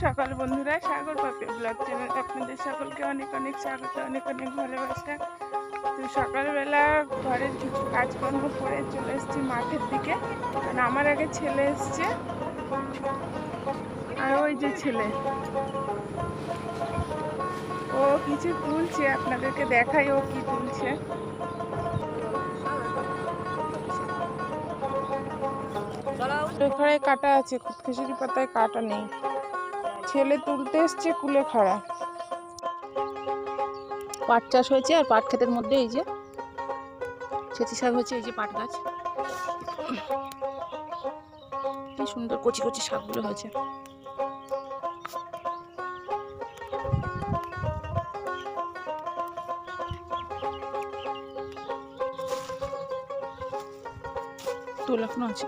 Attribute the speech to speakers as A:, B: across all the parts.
A: সকাল বন্ধুরা সাগর পাপে ব্লগ চ্যানেল। আপনাদের সকলকে অনেক অনেক স্বাগত, অনেক অনেক ভালোবাসা। তো সকালবেলা ঘরের কিছু কাজকর্ম করে চলে এসেছি মাঠের দিকে। কারণ আমার আগে ছেলে এসছে আর ওই যে ছেলে। ও কিছু তুলছে, আপনাদেরকে দেখাই ও কি তুলছে। কাটা আছে খুশির পাতায় কাটা নেই। ছেলে তুলতে এসছে, কুলে খাড়া
B: পাট চাষ হয়েছে, আর পাট ক্ষেতের মধ্যে এই যে ছেঁচি শাক হয়েছে, এই যে পাট গাছ। কি সুন্দর কচি কচি শাকগুলো হয়েছে। তোলা এখনও আছে।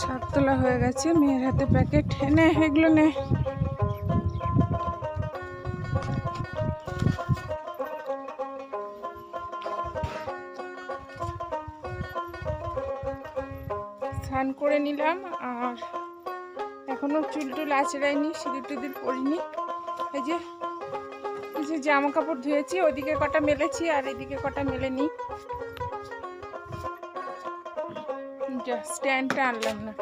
A: শাক তোলা হয়ে গেছে, মেয়ের হাতে প্যাকেট। এনে এগুলো নে। স্নান করে নিলাম, আর এখনও চুল টুল আঁচড়াইনি, সিঁদুর টিদুর পরিনি। এই যে এই যে জামা কাপড় ধুয়েছি ওদিকে কটা মেলেছি আর এদিকে কটা মেলেনি। স্ট্যান্ডটা আনলাম না।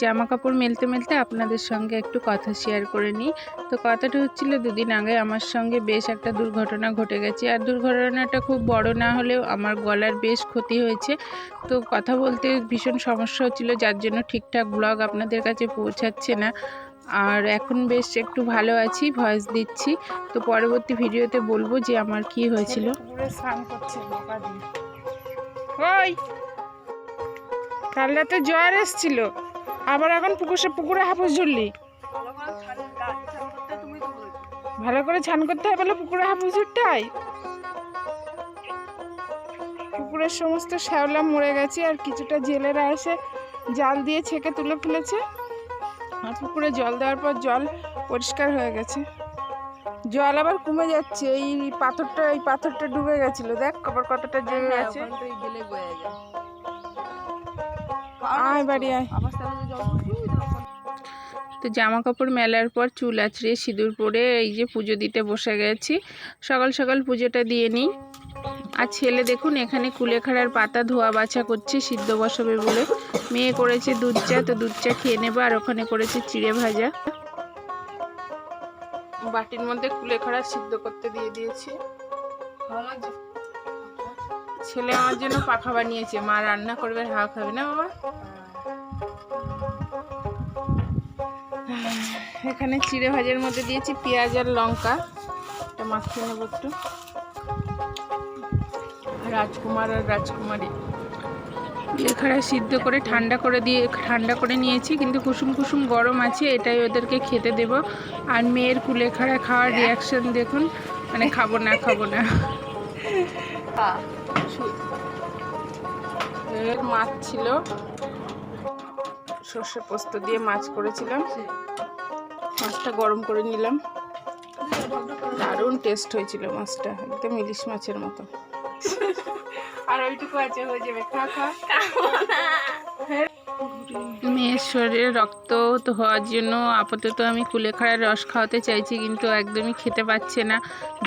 B: জামা কাপড় মেলতে মেলতে আপনাদের সঙ্গে একটু কথা শেয়ার করে নিই। তো কথাটা হচ্ছিল দুদিন আগে আমার সঙ্গে বেশ একটা দুর্ঘটনা ঘটে গেছে। আর দুর্ঘটনাটা খুব বড় না হলেও আমার গলার বেশ ক্ষতি হয়েছে। তো কথা বলতে ভীষণ সমস্যা হচ্ছিল, যার জন্য ঠিকঠাক ব্লগ আপনাদের কাছে পৌঁছাচ্ছে না। আর এখন বেশ একটু ভালো আছি ভয়েস দিচ্ছি। তো পরবর্তী ভিডিওতে বলব যে আমার কি হয়েছিল।
A: স্নান করছে ওই কাল রাতে জ্বর এসছিল। আবার এখন পুকুরে পুকুরে হাফুস ঝুললি ভালো করে ছান করতে হয় বলে পুকুরে হাফুস ঝুরটাই পুকুরের সমস্ত শ্যাওলা মরে গেছে আর কিছুটা জেলেরা এসে জাল দিয়ে ছেঁকে তুলে ফেলেছে। আর পুকুরে জল দেওয়ার পর জল পরিষ্কার হয়ে গেছে। জল আবার কমে যাচ্ছে এই পাথরটা এই পাথরটা ডুবে গেছিল দেখ আবার কতটা জমে গেছে আয় বাড়ি আয়।
B: তো জামা কাপড় মেলার পর চুল আছড়ে সিঁদুর পরে এই যে পুজো দিতে বসে গেছি। সকাল সকাল পুজোটা দিয়ে নিই। আর ছেলে দেখুন এখানে কুলেখাড়ার পাতা ধোয়া বাছা করছে সিদ্ধ বসাবে বলে। মেয়ে করেছে দুধ চা তো দুধ চা খেয়ে নেবে আর ওখানে করেছে চিড়ে ভাজা।
A: বাটির মধ্যে কুলেখাড়া সিদ্ধ করতে দিয়ে দিয়েছি। ছেলে আমার জন্য পাখা বানিয়েছে, মা রান্না করবে হাওয়া খাবে না বাবা? এখানে চিড়ে ভাজার মধ্যে দিয়েছি পেঁয়াজ আর লঙ্কা, এটা মাখিয়ে নেব একটু। রাজকুমার আর রাজকুমারী।
B: কুলেখাড়া সিদ্ধ করে ঠান্ডা করে দিয়ে, ঠান্ডা করে নিয়েছি, কিন্তু কুসুম কুসুম গরম আছে, এটাই ওদেরকে খেতে দেব। আর মেয়ের কুলেখাড়া খাওয়ার রিয়াকশন দেখুন মানে খাব না খাব না।
A: মাছ ছিল। সর্ষে পোস্ত দিয়ে মাছ করেছিলাম। মাছটা গরম করে নিলাম। দারুণ টেস্ট হয়েছিল মাছটা একদম ইলিশ মাছের মতো। আর ওইটুকু আছে হয়ে যাবে খা খা।
B: মেয়ের শরীরে রক্ত তো হওয়ার জন্য আপাতত আমি কুলেখাড়ার রস খাওয়াতে চাইছি কিন্তু একদমই খেতে পাচ্ছে না।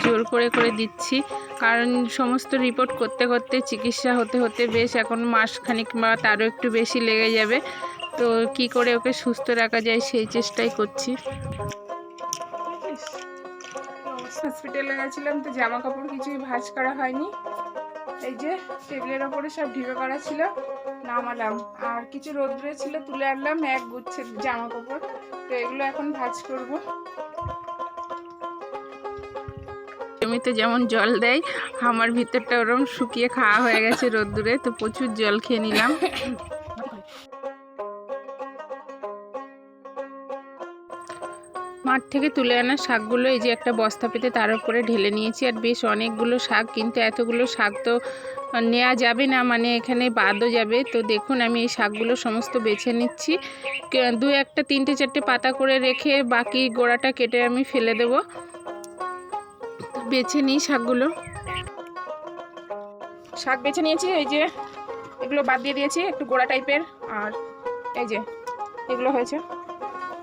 B: জোর করে করে দিচ্ছি। কারণ সমস্ত রিপোর্ট করতে করতে চিকিৎসা হতে হতে বেশ এখন মাসখানিক বা তারও একটু বেশি লেগে যাবে। তো কি করে ওকে সুস্থ রাখা যায় সেই চেষ্টাই করছি।
A: হসপিটালে গেছিলাম, তো জামা কাপড় কিছুই ভাঁজ করা হয়নি। এই যে টেবিলের ওপরে সব ঢিবে করা ছিল, নামালাম। আর কিছু রোদ্রে ছিল, তুলে আনলাম এক গুচ্ছের জামা কাপড় তো এগুলো এখন ভাজ করব।
B: জমিতে যেমন জল দেয়, আমার ভিতরটা ওরম শুকিয়ে খাওয়া হয়ে গেছে রোদ্দুরে, তো প্রচুর জল খেয়ে নিলাম। মাঠ থেকে তুলে আনা শাকগুলো, এই যে একটা বস্তা পেতে তার উপরে ঢেলে নিয়েছি। আর বেশ অনেকগুলো শাক, কিন্তু এতগুলো শাক তো নেওয়া যাবে না মানে এখানে বাদও যাবে। তো দেখুন, আমি এই শাকগুলো সমস্ত বেছে নিচ্ছি। দু একটা, তিনটে, চারটে পাতা করে রেখে বাকি গোড়াটা কেটে আমি ফেলে দেব। বেছে নিই শাকগুলো।
A: শাক বেছে নিয়েছি, এই যে এগুলো বাদ দিয়ে দিয়েছি, একটু গোড়া টাইপের। আর এই যে এগুলো হয়েছে।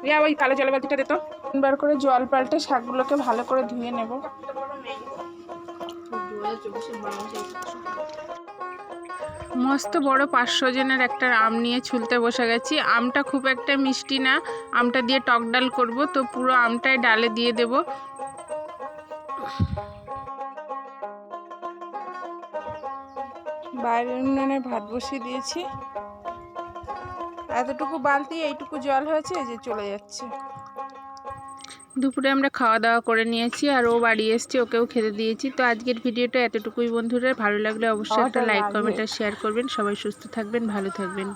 A: রিয়া ওই কালো জলের বালতিটা দিত তিনবার করে জল পাল্টে শাকগুলোকে ভালো করে ধুয়ে নেব।
B: মস্ত বড় পাঁচশো জনের একটা আম নিয়ে ছুলতে বসে গেছি। আমটা খুব একটা মিষ্টি না আমটা দিয়ে টক ডাল করব তো পুরো আমটাই ডালে দিয়ে দেব।
A: বাইরের উনুনে ভাত বসিয়ে দিয়েছি। এতটুকু বালতি এইটুকু জল হয়েছে যে চলে যাচ্ছে।
B: দুপুরে আমরা খাওয়া দাওয়া করে নিয়েছি আর ও বাড়ি এসছে ওকেও খেতে দিয়েছি। তো আজকের ভিডিওটা এতটুকুই বন্ধুরা ভালো লাগলে অবশ্যই একটা লাইক। কমেন্ট আর শেয়ার করবেন। সবাই সুস্থ থাকবেন ভালো থাকবেন।